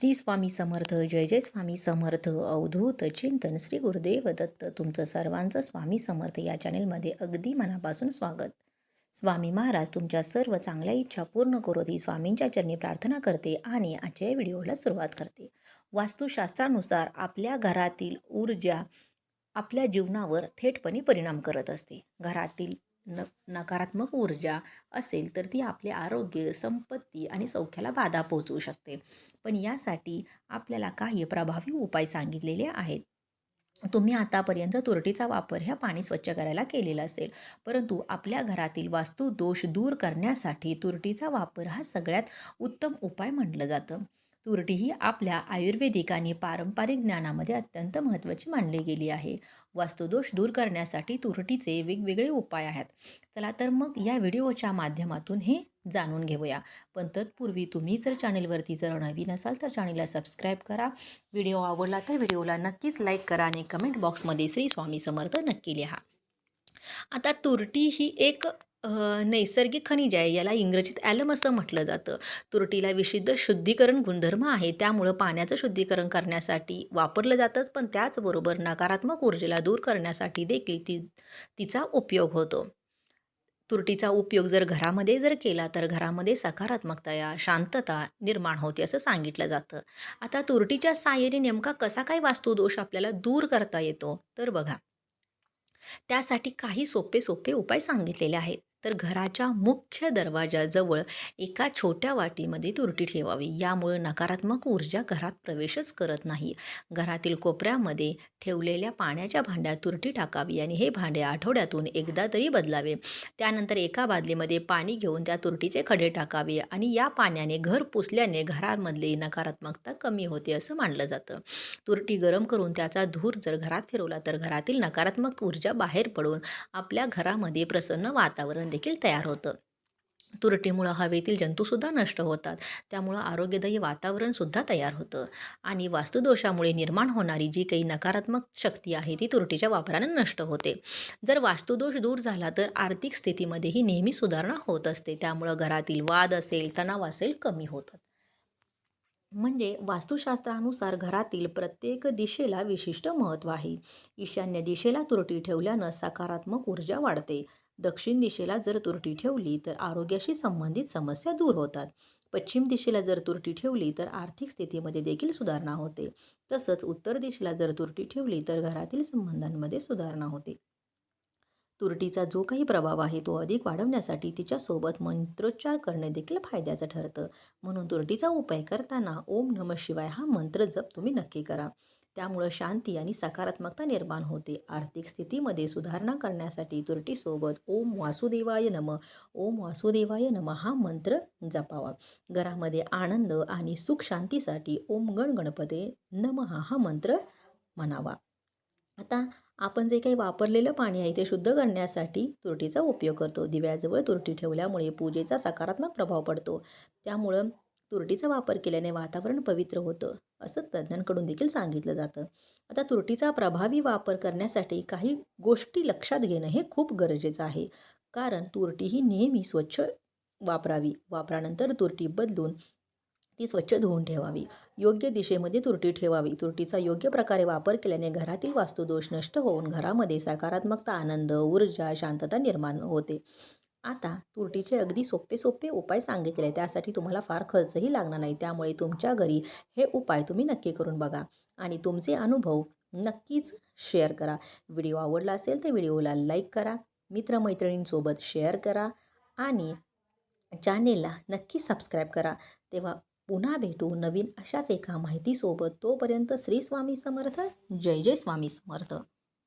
श्री स्वामी समर्थ जय जय स्वामी समर्थ अवधूत चिंतन श्री गुरुदेव दत्त. तुमचं सर्वांचं स्वामी समर्थ या चॅनेलमध्ये अगदी मनापासून स्वागत. स्वामी महाराज तुमच्या सर्व चांगल्या इच्छा पूर्ण करू ही स्वामींच्या चरणी प्रार्थना करते आणि आजच्या व्हिडिओला सुरुवात करते. वास्तुशास्त्रानुसार आपल्या घरातील ऊर्जा आपल्या जीवनावर थेटपणे परिणाम करत असते. घरातील न नकारात्मक ऊर्जा असेल तर ती आपले आरोग्य संपत्ती आणि सौख्याला बाधा पोहोचवू शकते. पण यासाठी आपल्याला काही प्रभावी उपाय सांगितलेले आहेत. तुम्ही आतापर्यंत तुरटीचा वापर ह्या पाणी स्वच्छ करायला केलेला असेल. परंतु आपल्या घरातील वास्तू दोष दूर करण्यासाठी तुरटीचा वापर हा सगळ्यात उत्तम उपाय म्हटलं जातं. तुरटी ही आपल्या आयुर्वेदिक आणि पारंपरिक ज्ञानामध्ये अत्यंत महत्त्वाची मानली गेली आहे. वास्तुदोष दूर करण्यासाठी तुरटीचे वेगवेगळे उपाय आहेत. चला तर मग या व्हिडिओच्या माध्यमातून हे जाणून घेऊया. पण तत्पूर्वी तुम्ही जर चॅनेलवरती जर नवीन असाल तर चॅनेलला सबस्क्राईब करा. व्हिडिओ आवडला तर व्हिडिओला नक्कीच लाईक करा आणि कमेंट बॉक्समध्ये श्री स्वामी समर्थ नक्की लिहा. आता तुरटी ही एक नैसर्गिक खनिज आहे याला इंग्रजीत ॲलम असं म्हटलं जातं. तुरटीला विशिद्ध शुद्धीकरण गुणधर्म आहे त्यामुळं पाण्याचं शुद्धीकरण करण्यासाठी वापरलं जातंच पण त्याचबरोबर नकारात्मक ऊर्जेला दूर करण्यासाठी देखील ती तिचा उपयोग होतो. तुरटीचा उपयोग जर घरामध्ये जर केला तर घरामध्ये सकारात्मकता शांतता निर्माण होते असं सांगितलं जातं. आता तुरटीच्या साह्याने नेमका कसा काय वास्तुदोष आपल्याला दूर करता येतो तर बघा. त्यासाठी काही सोपे सोपे उपाय सांगितलेले आहेत. तर घराच्या मुख्य दरवाजाजवळ एका छोट्या वाटीमध्ये तुरटी ठेवावी. यामुळे नकारात्मक ऊर्जा घरात प्रवेशच करत नाही. घरातील कोपऱ्यामध्ये ठेवलेल्या पाण्याच्या भांड्यात तुरटी टाकावी आणि हे भांडे आठवड्यातून एकदा तरी बदलावे. त्यानंतर एका बादलीमध्ये पाणी घेऊन त्या तुरटीचे खडे टाकावे आणि या पाण्याने घर पुसल्याने घरामधली नकारात्मकता कमी होते असं मानलं जातं. तुरटी गरम करून त्याचा धूर जर घरात फिरवला तर घरातील नकारात्मक ऊर्जा बाहेर पडून आपल्या घरामध्ये प्रसन्न वातावरण देखील तयार होतं. तुरटीमुळं हवेतील जंतूसुद्धा नष्ट होतात. त्यामुळं आरोग्यदायी वातावरणसुद्धा तयार होतं. आणि वास्तुदोषामुळे निर्माण होणारी जी काही नकारात्मक शक्ती आहे ती तुरटीच्या वापरानं नष्ट होते. जर वास्तुदोष दूर झाला तर आर्थिक स्थितीमध्येही नेहमी सुधारणा होत असते. त्यामुळं घरातील वाद असेल तणाव असेल कमी होतात. म्हणजे वास्तुशास्त्रानुसार घरातील प्रत्येक दिशेला विशिष्ट महत्त्व आहे. ईशान्य दिशेला तुरटी ठेवल्यानं सकारात्मक ऊर्जा वाढते. दक्षिण दिशेला जर तुरटी ठेवली तर आरोग्याशी संबंधित समस्या दूर होतात. पश्चिम दिशेला जर तुरटी ठेवली तर आर्थिक स्थितीमध्ये देखील सुधारणा होते. तसंच उत्तर दिशेला जर तुरटी ठेवली तर घरातील संबंधांमध्ये सुधारणा होते. तुरटीचा जो काही प्रभाव आहे तो अधिक वाढवण्यासाठी तिच्यासोबत मंत्रोच्चार करणे देखील फायद्याचं ठरतं. म्हणून तुरटीचा उपाय करताना ओम नम शिवाय हा मंत्र जप तुम्ही नक्की करा. त्यामुळं शांती आणि सकारात्मकता निर्माण होते. आर्थिक स्थितीमध्ये सुधारणा करण्यासाठी तुरटीसोबत ओम वासुदेवाय नम. ओम वासुदेवाय नम हा मंत्र जपावा. घरामध्ये आनंद आणि सुख शांतीसाठी ओम गण गणपते नम हा मंत्र म्हणावा. आता आपण जे काही वापरलेलं पाणी आहे ते शुद्ध करण्यासाठी तुरटीचा उपयोग करतो. दिव्याजवळ तुरटी ठेवल्यामुळे पूजेचा सकारात्मक प्रभाव पडतो. त्यामुळं तुरटीचा वापर केल्याने वातावरण पवित्र होतं असं तज्ज्ञांकडून देखील सांगितलं जातं. आता तुरटीचा प्रभावी वापर करण्यासाठी काही गोष्टी लक्षात घेणं हे खूप गरजेचं आहे. कारण तुरटी ही नेहमी स्वच्छ वापरावी. वापरानंतर तुरटी बदलून ती स्वच्छ धुवून ठेवावी. योग्य दिशेमध्ये तुरटी ठेवावी. तुरटीचा योग्य प्रकारे वापर केल्याने घरातील वास्तुदोष नष्ट होऊन घरामध्ये सकारात्मकता आनंद ऊर्जा शांतता निर्माण होते. आता तुरटीचे अगदी सोपे सोपे उपाय सांगितले. आहे त्यासाठी तुम्हाला फार खर्चही लागणार नाही. त्यामुळे तुमच्या घरी हे उपाय तुम्ही नक्की करून बघा आणि तुमचे अनुभव नक्कीच शेअर करा. व्हिडिओ आवडला असेल तर व्हिडिओला लाईक करा मित्रमैत्रिणींसोबत शेअर करा आणि चॅनेलला नक्की सबस्क्राईब करा. तेव्हा पुन्हा भेटू नवीन अशाच एका माहितीसोबत. तोपर्यंत श्री स्वामी समर्थ. जय जय स्वामी समर्थ.